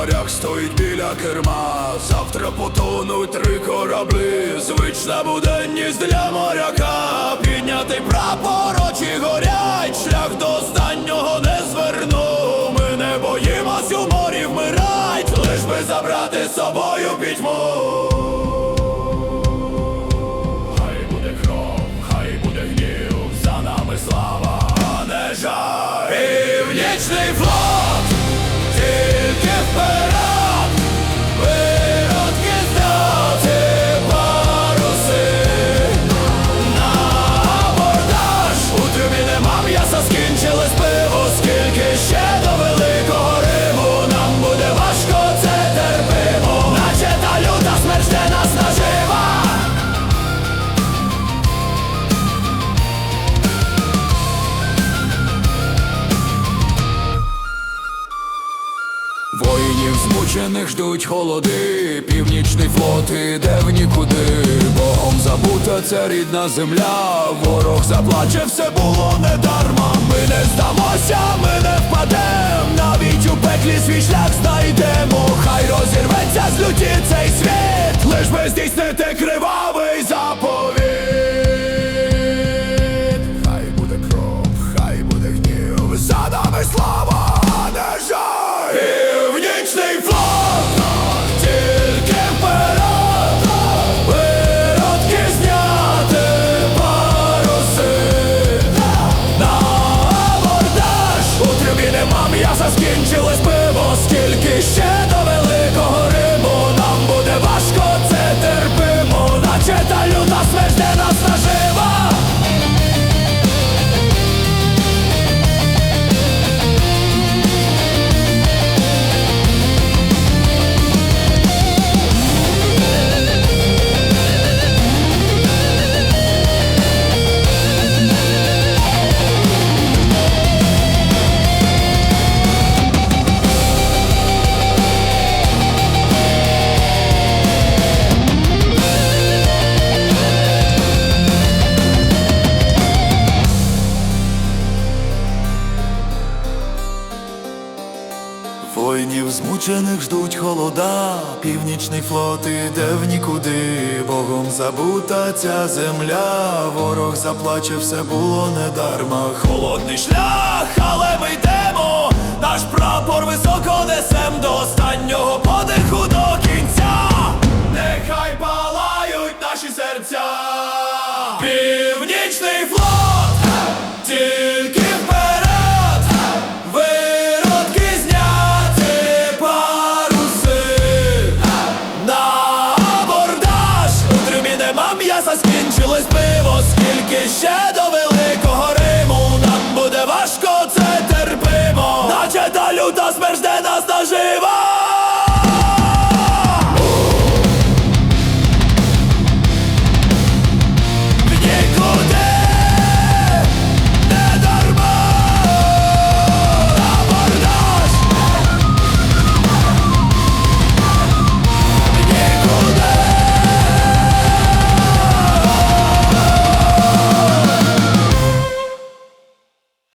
морях стоїть біля керма. Завтра потонуть три кораблі. Звична буденність для моряка. Піднятий прапор, очі горять, шлях до останнього не зверну. Ми не боїмось у морі вмирать, лиш би забрати з собою пітьму. Воїнів змучених ждуть холоди, північний флот іде в нікуди. Богом забута ця рідна земля, ворог заплаче, все було недарма. Ми не здамося, ми не впадем, навіть у пеклі свій шлях знайдемо. Хай розірветься з люті цей світ, лиш би здійснити that Воїнів змучених ждуть холода, північний флот іде в нікуди, Богом забута ця земля, ворог заплаче, все було недарма. Холодний шлях, жива.